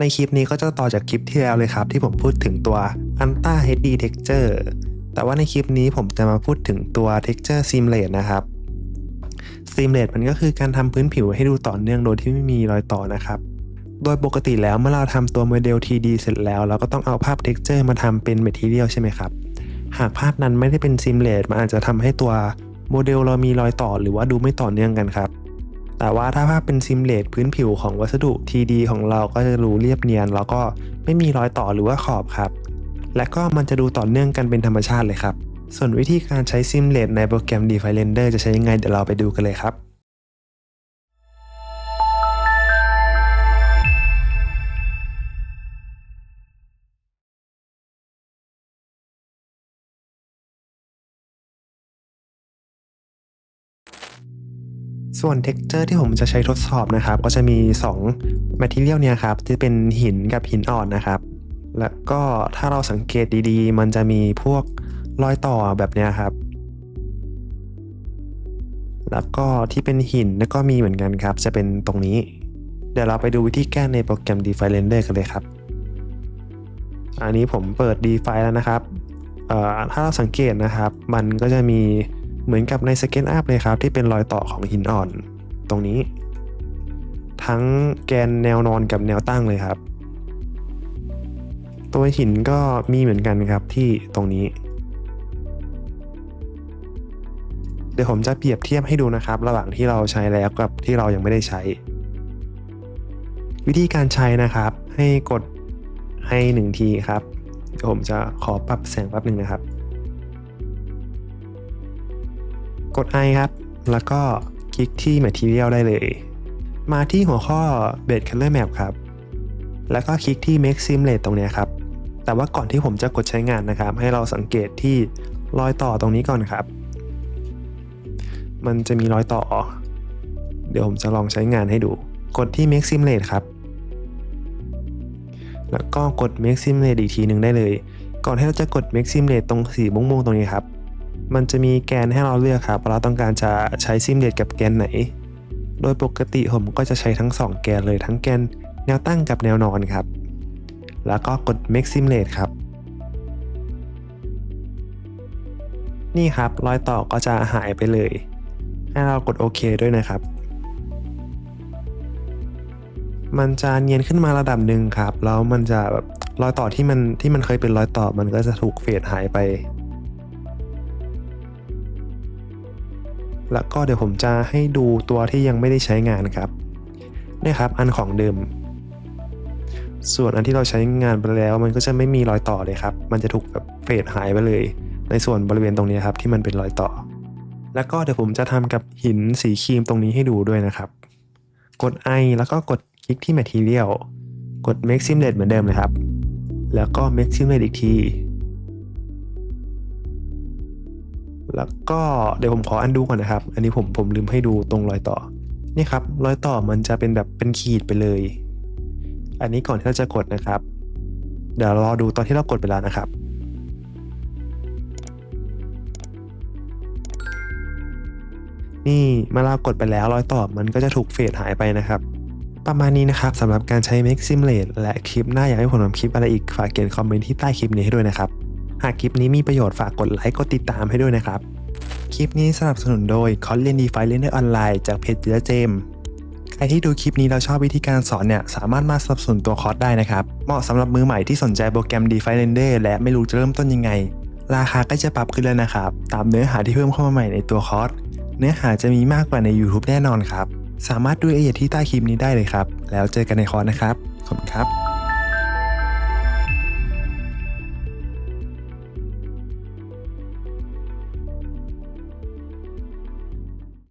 ในคลิปนี้ก็จะต่อจากคลิปที่แล้วเลยครับ ที่ผมพูดถึงตัว Anta HD Texture แต่ว่าในคลิปนี้ผมจะมาพูดถึงตัว Texture Seamless นะครับ Seamless มันก็คือการทำพื้นผิวให้ดูต่อเนื่องโดยที่ไม่มีรอยต่อนะครับ โดยปกติแล้วเมื่อเราทำตัวโมเดล 3D เสร็จแล้ว เราก็ต้องเอาภาพ Texture มาทำเป็น Material ใช่ไหมครับ หากภาพนั้นไม่ได้เป็น Seamless มันอาจจะทำให้ตัวโมเดลเรามีรอยต่อหรือว่าดูไม่ต่อเนื่องกันครับ แต่ว่าถ้าภาพเป็นซิมเลตพื้นผิวของวัสดุ TD ของเราก็จะดูเรียบเนียน แล้วก็ไม่มีรอยต่อหรือว่าขอบครับ และก็มันจะดูต่อเนื่องกันเป็นธรรมชาติเลยครับ ส่วนวิธีการใช้ซิมเลตในโปรแกรม DeFi Render จะใช้ยังไงเดี๋ยวเราไปดูกันเลยครับ ส่วน texture ที่ผมจะใช้ทดสอบนะครับ ก็จะมี 2 material เนี่ยครับที่เป็นหินกับหินอ่อนนะครับ แล้วก็ถ้าเราสังเกตดีๆ มันจะมีพวกรอยต่อแบบเนี้ยครับ แล้วก็ที่เป็นหินแล้วก็มีเหมือนกันครับ จะเป็นตรงนี้ เดี๋ยวเราไปดูวิธีแก้ในโปรแกรม DeFi Render กันเลยครับ อันนี้ผมเปิด DeFi แล้วนะครับเอ่อถ้าเราสังเกตนะครับ มันก็จะมี เหมือนกับใน SketchUp เลยครับที่เป็นรอยต่อของหินอ่อน ตรงนี้ ทั้งแกนแนวนอนกับแนวตั้งเลยครับ ตัวหินก็มีเหมือนกันครับที่ตรงนี้ เดี๋ยวผมจะเปรียบเทียบให้ดูนะครับ ระหว่างที่เราใช้แล้วกับที่เรายังไม่ได้ใช้ วิธีการใช้นะครับ ให้กดให้หนึ่งทีครับผมจะขอปรับแสงแป๊บหนึ่งนะครับ กด I ครับ แล้วก็คลิกที่ Material ได้เลย มาที่หัวข้อ Base Color Map ครับ แล้วก็คลิกที่ Make Simulate ตรงนี้ครับ แต่ว่าก่อนที่ผมจะกดใช้งานนะครับ ให้เราสังเกตที่รอยต่อตรงนี้ก่อนครับ มันจะมีรอยต่อ เดี๋ยวผมจะลองใช้งานให้ดู กดที่ Make Simulate ครับ แล้วก็กด Make Simulate อีกทีหนึ่งได้เลย ก่อนที่เราจะกด Make Simulate ตรงสีม่วงๆตรงนี้ครับ มันจะมีแกนให้เราเลือกครับว่าเราต้องการจะใช้ซิมเลตกับแกนไหน โดยปกติผมก็จะใช้ทั้ง 2 แกนเลยทั้งแกนแนวตั้งกับแนวนอนครับ แล้วก็กด Make Simulate ครับ นี่ครับรอยต่อก็จะหายไปเลย ให้เรากดโอเคด้วยนะครับ มันจะเนียนขึ้นมาระดับหนึ่งครับ แล้วมันจะแบบรอยต่อที่มันที่มันเคยเป็นรอยต่อมันก็จะถูกเฟดหายไป แล้วก็เดี๋ยวผมจะให้ดูตัวที่ยังไม่ได้ใช้งานครับนี่ครับ อันของเดิม ส่วนอันที่เราใช้งานไปแล้วมันก็จะไม่มีรอยต่อเลยครับ มันจะถูกแบบเฟดหายไปเลย ในส่วนบริเวณตรงนี้ครับที่มันเป็นรอยต่อ แล้วก็เดี๋ยวผมจะทำกับหินสีครีมตรงนี้ให้ดูด้วยนะครับ กด I แล้วก็กดคลิกที่ Material กด Make Simulate เหมือนเดิมเลยครับ แล้วก็ Make Simulate อีกที แล้วก็เดี๋ยวผมขออันดูก่อนนะครับ อันนี้ผมผมลืมให้ดูตรงรอยต่อ นี่ครับรอยต่อมันจะเป็นแบบเป็นขีดไปเลย อันนี้ก่อนที่เราจะกดนะครับ เดี๋ยวรอดูตอนที่เรากดไปแล้วนะครับนี่เมื่อเรากดไปแล้วรอยต่อมันก็จะถูกเฟดหายไปนะครับ ประมาณนี้นะครับสำหรับการใช้ Make Simulate และคลิปหน้าอยากให้ผมทำคลิปอะไรอีก ฝากเขียนคอมเมนต์ที่ใต้คลิปนี้ให้ด้วยนะครับ หากคลิปนี้มีประโยชน์ฝากกดไลค์กดติดตามให้ด้วยนะครับ คลิปนี้สนับสนุนโดยคอร์สเรียนดีไฟเรียนได้ออนไลน์จากเพจเจเจมใครที่ดูคลิปนี้เราชอบวิธีการสอนเนี่ยสามารถมาสนับสนุนตัวคอร์สได้นะครับ เหมาะสำหรับมือใหม่ที่สนใจโปรแกรม DeFi Render และไม่รู้จะเริ่มต้นยังไง ราคาก็จะปรับขึ้นแล้วนะครับ ตามเนื้อหาที่เพิ่มเข้ามาใหม่ในตัวคอร์สเนื้อหาจะมีมากกว่าใน YouTube แน่นอนครับ สามารถดูรายละเอียดที่ใต้คลิปนี้ได้เลยครับ แล้วเจอกันในคอร์สนะครับขอบคุณครับ